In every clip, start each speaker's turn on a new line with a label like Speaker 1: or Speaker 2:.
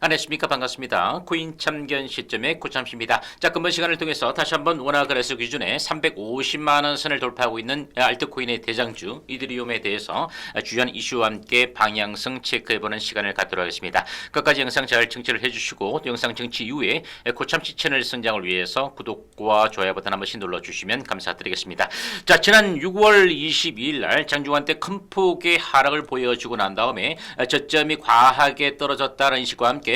Speaker 1: 안녕하십니까 반갑습니다. 코인 참견 시점의 고참씨입니다. 자 근본 시간을 통해서 다시 한번 원화 거래소 기준에 350만 원 선을 돌파하고 있는 알트코인의 대장주 이드리움에 대해서 주요한 이슈와 함께 방향성 체크해보는 시간을 갖도록 하겠습니다. 끝까지 영상 잘 청취를 해주시고 또 영상 청취 이후에 고참씨 채널 성장을 위해서 구독과 좋아요 버튼 한 번씩 눌러주시면 감사드리겠습니다. 자 지난 6월 22일 날 장중환 때큰 폭의 하락을 보여주고 난 다음에 저점이 과하게 떨어졌다는 인식과 함께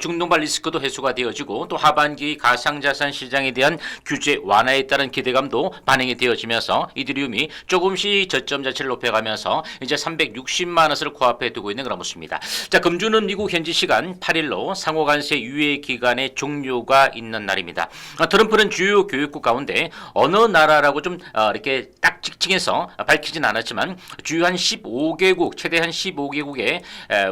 Speaker 1: 중동발 리스크도 해소가 되어지고 또 하반기 가상자산 시장에 대한 규제 완화에 따른 기대감도 반영이 되어지면서 이드리움이 조금씩 저점 자체를 높여가면서 이제 360만 원을 코앞에 두고 있는 그런 모습입니다. 자 금주는 미국 현지 시간 8일로 상호간세 유예 기간의 종료가 있는 날입니다. 어, 트럼프는 주요 교육국 가운데 어느 나라라고 좀 어, 이렇게 딱 직칭해서 밝히진 않았지만 주요 한 15개국 최대 한 15개국에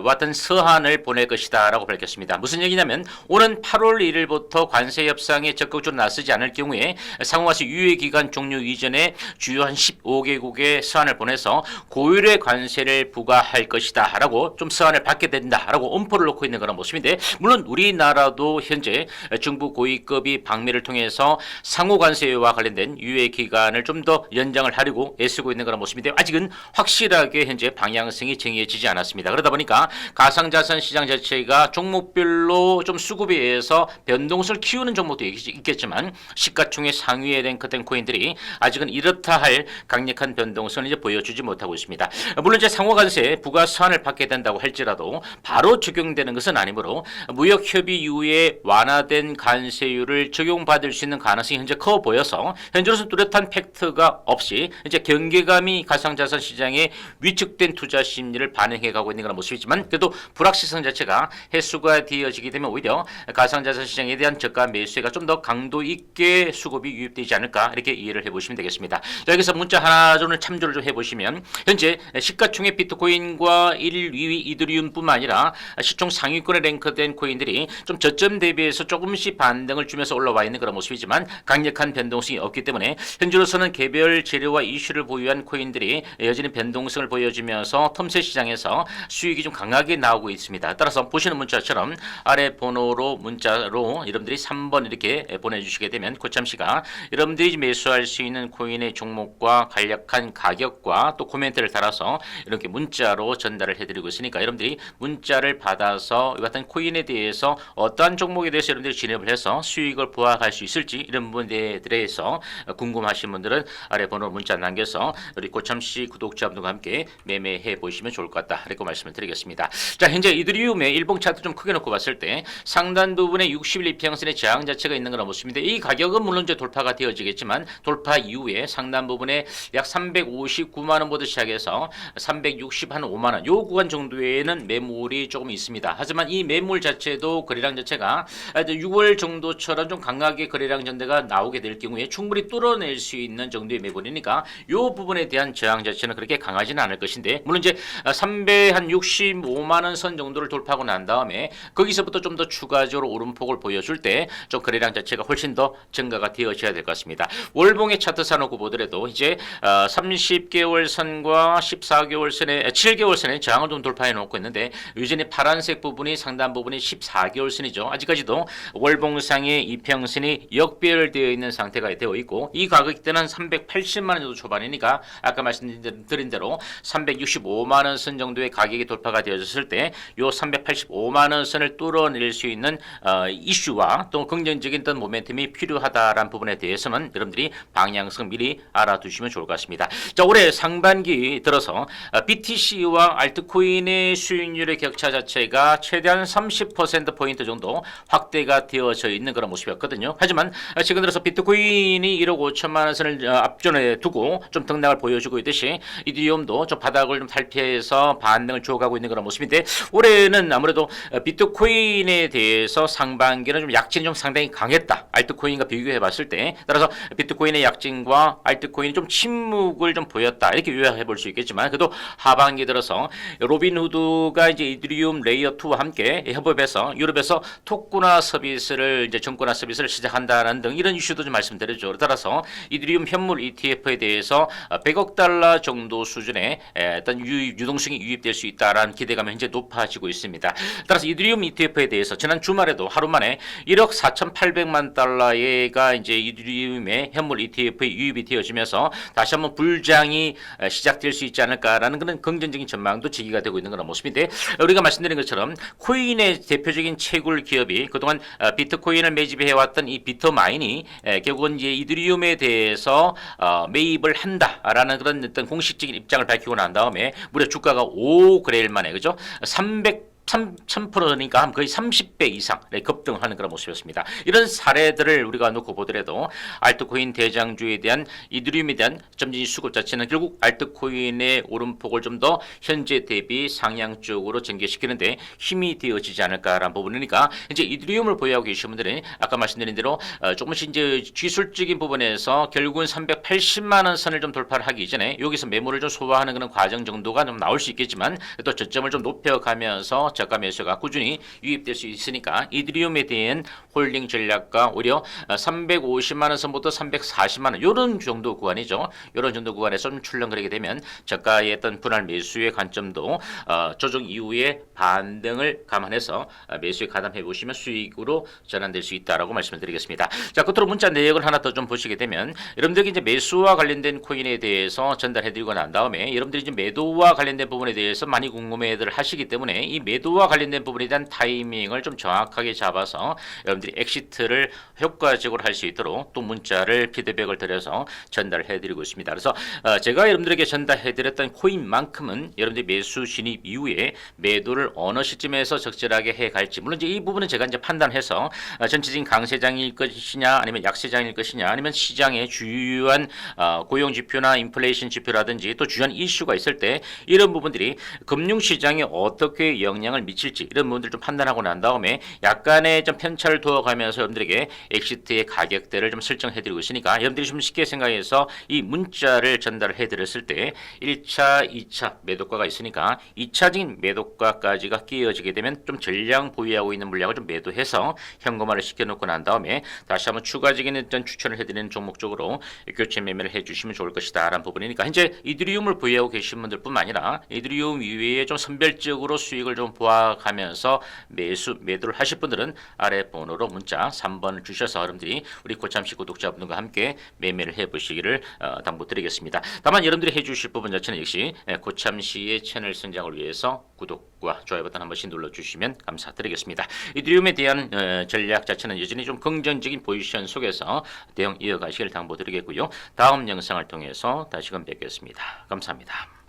Speaker 1: 왔던 서한을 보낼 것이다라고 밝혔습니다. 무슨 얘기냐면 오는 8월 1일부터 관세 협상에 적극적으로 나서지 않을 경우에 상호와서 유예 기간 종료 이전에 주요 한 15개국에 서한을 보내서 고율의 관세를 부과할 것이다라고 좀 서한을 받게 된다라고 엄포를 놓고 있는 그런 모습인데 물론 우리나라도 현재 중부 고위급이 방미를 통해서 상호 관세와 관련된 유예 기간을 좀 더 연장을 하려고 애쓰고 있는 그런 모습인데 아직은 확실하게 현재 방향성이 정해지지 않았습니다. 그러다 보니까 가상자산 시장 자체가 종목 별로 좀 수급에 의해서 변동성을 키우는 종목도 있- 있겠지만 시가총액 상위에 랭크된 코인들이 아직은 이렇다 할 강력한 변동성을 이제 보여주지 못하고 있습니다. 물론 이제 상호관세 부가 서한을 받게 된다고 할지라도 바로 적용되는 것은 아니므로 무역 협의 이후에 완화된 관세율을 적용받을 수 있는 가능성이 현재 커 보여서 현재로서 뚜렷한 팩트가 없이 이제 경계감이 가상자산 시장에 위축된 투자 심리를 반영해 가고 있는 그런 모습이지만 그래도 불확실성 자체가 해소가 되어지게 되면 오히려 가상자산 시장에 대한 저가 매수세가 좀 더 강도 있게 수급이 유입되지 않을까 이렇게 이해를 해보시면 되겠습니다. 자, 여기서 문자 하나 정도 참조를 좀 해보시면 현재 시가총액 비트코인과 1, 2위 이드리움뿐만 아니라 시총 상위권에 랭크된 코인들이 좀 저점 대비해서 조금씩 반등을 주면서 올라와 있는 그런 모습이지만 강력한 변동성이 없기 때문에 현재로서는 개별 재료와 이슈를 보유한 코인들이 여전히 변동성을 보여주면서 틈새 시장에서 수익이 좀 강하게 나오고 있습니다. 따라서 보시는 문자 처럼 아래 번호로 문자로 여러분들이 3번 이렇게 보내주시게 되면 고참 씨가 여러분들이 매수할 수 있는 코인의 종목과 간략한 가격과 또 코멘트를 달아서 이렇게 문자로 전달을 해드리고 있으니까 여러분들이 문자를 받아서 이 같은 코인에 대해서 어떠한 종목에 대해서 여러분들이 진입을 해서 수익을 부각할 수 있을지 이런 부분에 대해서 궁금하신 분들은 아래 번호 문자 남겨서 우리 고참 씨 구독자분들과 함께 매매해 보시면 좋을 것 같다 이렇게 말씀을 드리겠습니다. 자 현재 이드리움의 일봉 차트 좀 크게 놓고 봤을 때 상단 부분에 60일 이평선의 저항 자체가 있는 그런 모습인데 이 가격은 물론 이제 돌파가 되어지겠지만 돌파 이후에 상단 부분에 약 359만 원부터 시작해서 360 한 5만 원. 요 구간 정도에는 매물이 조금 있습니다. 하지만 이 매물 자체도 거래량 자체가 6월 정도처럼 좀 강하게 거래량 전대가 나오게 될 경우에 충분히 뚫어낼 수 있는 정도의 매물이니까 요 부분에 대한 저항 자체는 그렇게 강하지는 않을 것인데 물론 이제 3배 한 65만 원 선 정도를 돌파하고 난 다음에 거기서부터 좀 더 추가적으로 오름폭을 보여줄 때 좀 거래량 자체가 훨씬 더 증가가 되어져야 될 것 같습니다. 월봉의 차트 사놓고 보더라도 이제 어, 30개월 선과 14개월 선에 7개월 선에 저항을 좀 돌파해 놓고 있는데 유전히 파란색 부분이 상단 부분이 14개월 선이죠. 아직까지도 월봉상의 이평선이 역배열되어 있는 상태가 되어 있고 이 가격대는 380만 원 정도 초반이니까 아까 말씀드린 대로 365만 원 선 정도의 가격이 돌파가 되어졌을 때 요 385만 원 선을 뚫어낼 수 있는 어, 이슈와 또 긍정적인 어떤 모멘텀이 필요하다라는 부분에 대해서는 여러분들이 방향성 미리 알아두시면 좋을 것 같습니다. 자 올해 상반기 들어서 어, BTC와 알트코인의 수익률의 격차 자체가 최대한 30% 포인트 정도 확대가 되어져 있는 그런 모습이었거든요. 하지만 어, 최근 들어서 비트코인이 1억 5천만 원 선을 어, 앞전에 두고 좀 등락을 보여주고 있듯이 이디움도 좀 바닥을 좀 탈피해서 반등을 주어가고 있는 그런 모습인데 올해는 아무래도 어, 비트코인에 대해서 상반기는 좀 약진이 좀 상당히 강했다. 알트코인과 비교해 봤을 때 따라서 비트코인의 약진과 알트코인이 좀 침묵을 좀 보였다. 이렇게 요약해 볼 수 있겠지만 그래도 하반기 들어서 로빈후드가 이제 이드리움 레이어 2와 함께 협업해서 유럽에서 토꾸나 서비스를 이제 정권화 서비스를 시작한다는 등 이런 이슈도 좀 말씀드렸죠. 따라서 이드리움 현물 ETF에 대해서 100억 달러 정도 수준의 에, 어떤 유, 유동성이 유입될 수 있다라는 기대감이 현재 높아지고 있습니다. 따라서 이드리움 ETF에 대해서 지난 주말에도 하루 만에 1억 4,800만 달러가 이제 이드리움의 현물 ETF에 유입이 되어지면서 다시 한번 불장이 어, 시작될 수 있지 않을까라는 그런 긍정적인 전망도 제기가 되고 있는 그런 모습인데 우리가 말씀드린 것처럼 코인의 대표적인 채굴 기업이 그동안 어, 비트코인을 매집해 왔던 이 비트마인이 에, 결국은 이제 이드리움에 대해서 어, 매입을 한다라는 그런 어떤 공식적인 입장을 밝히고 난 다음에 무려 주가가 5그레일 만에 그죠? 300 3, 1000%니까 거의 30배 이상 급등하는 그런 모습이었습니다. 이런 사례들을 우리가 놓고 보더라도 알트코인 대장주에 대한 이드리움에 대한 점진 수급 자체는 결국 알트코인의 오름폭을 좀 더 현재 대비 상향 쪽으로 전개시키는데 힘이 되어지지 않을까라는 부분이니까 이제 이드리움을 보유하고 계신 분들은 아까 말씀드린 대로 어, 조금씩 이제 기술적인 부분에서 결국은 380만 원 선을 좀 돌파를 하기 전에 여기서 매물을 좀 소화하는 그런 과정 정도가 좀 나올 수 있겠지만 또 저점을 좀 높여가면서 저가 매수가 꾸준히 유입될 수 있으니까 이드리움에 대한 홀딩 전략과 오히려 350만 원 선부터 340만 원 이런 정도 구간이죠. 이런 정도 구간에서 좀 출렁거리게 되면 저가의 어떤 분할 매수의 관점도 어, 조정 이후에 반등을 감안해서 어, 매수에 가담해 보시면 수익으로 전환될 수 있다라고 말씀을 드리겠습니다. 자, 끝으로 문자 내역을 하나 더 좀 보시게 되면 여러분들이 이제 매수와 관련된 코인에 대해서 전달해 드리고 난 다음에 여러분들이 이제 매도와 관련된 부분에 대해서 많이 궁금해들 하시기 때문에 이 매도 와 관련된 부분에 대한 타이밍을 좀 정확하게 잡아서 여러분들이 엑시트를 효과적으로 할 수 있도록 또 문자를 피드백을 드려서 전달을 해드리고 있습니다. 그래서 어, 제가 여러분들에게 전달해드렸던 코인만큼은 여러분들이 매수 진입 이후에 매도를 어느 시점에서 적절하게 해갈지 물론 이제 이 부분은 제가 이제 판단해서 어, 전체적인 강세장일 것이냐 아니면 약세장일 것이냐 아니면 시장의 주요한 어, 고용 지표나 인플레이션 지표라든지 또 주요한 이슈가 있을 때 이런 부분들이 금융 시장에 어떻게 영향을 미칠지 이런 부분들 좀 판단하고 난 다음에 약간의 좀 편차를 두어가면서 여러분들에게 엑시트의 가격대를 좀 설정해드리고 있으니까 여러분들이 좀 쉽게 생각해서 이 문자를 전달을 해드렸을 때 1차, 2차 매도가가 있으니까 2차적인 매도가까지가 끼어지게 되면 좀 전량 보유하고 있는 물량을 좀 매도해서 현금화를 시켜놓고 난 다음에 다시 한번 추가적인 어떤 추천을 해드리는 종목 쪽으로 교체 매매를 해주시면 좋을 것이다 라는 부분이니까 현재 이드리움을 보유하고 계신 분들뿐만 아니라 이드리움 이외에 좀 선별적으로 수익을 좀 보아 가면서 매수 매도를 하실 분들은 아래 번호로 문자 3번을 주셔서 여러분들이 우리 고참시 구독자분들과 함께 매매를 해보시기를 어, 당부드리겠습니다. 다만 여러분들이 해주실 부분 자체는 역시 예, 고참시의 채널 성장을 위해서 구독과 좋아요 버튼 한 번씩 눌러주시면 감사드리겠습니다. 이드리움에 대한 어, 전략 자체는 여전히 좀 긍정적인 포지션 속에서 대응 이어가시길 당부드리겠고요. 다음 영상을 통해서 다시금 뵙겠습니다. 감사합니다.